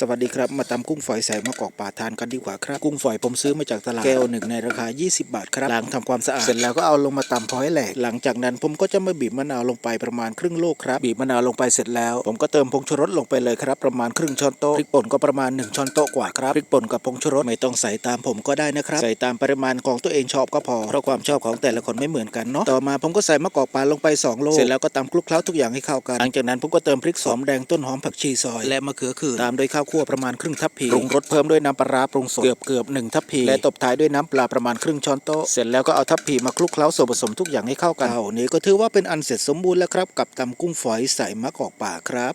สวัสดีครับ มาตำกุ้งฝอยใส่มะกอกป่าทานกันดีกว่าครับ กุ้งฝอยผมซื้อมาจากตลาดแก้วหนึ่งในราคา 20 บาทครับล้างทำความสะอาดเสร็จแล้วก็เอาลงมาตำพอให้แหลกหลังจากนั้นผมก็จะมาบีบมะนาวลงไปประมาณครึ่งโลครับบีบมะนาวลงไปเสร็จแล้ว ผมก็เติมผงชูรสลงไปเลยครับประมาณครึ่งช้อนโต๊ะพริกป่นก็ประมาณ 1 ช้อนโต๊ะกว่าครับพริกป่นกับผงชูรสไม่ต้องใส่ตามผมก็ได้นะครับใส่ตามปริมาณของตัวเองชอบก็พอเพราะความชอบของแต่ละคนไม่เหมือนกันเนาะต่อมาผมก็ใส่มะกอกป่าลงไปสองโลเสร็จแล้วก็ตำคลุกเคล้าทุกอย่างให้เข้ากันหลังจากนั้นผมก็เติมพริกสอมแดงต้นหอมผักชีซอยและมะเขือขื่นตามด้วยข้าวคั่วประมาณครึ่งทัพพีปรุงรสเพิ่มด้วยน้ำปลาร้าปรุงสดเกือบเกือบหนึ่งทัพพีและตบท้ายด้วยน้ำปลาประมาณครึ่งช้อนโต๊ะเสร็จแล้วก็เอาทัพพีมาคลุกเคล้าส่วนผสมทุกอย่างให้เข้ากันเท่านี้ก็ถือว่าเป็นอันเสร็จสมบูรณ์แล้วครับกับตำกุ้งฝอยใส่มะกอกป่าครับ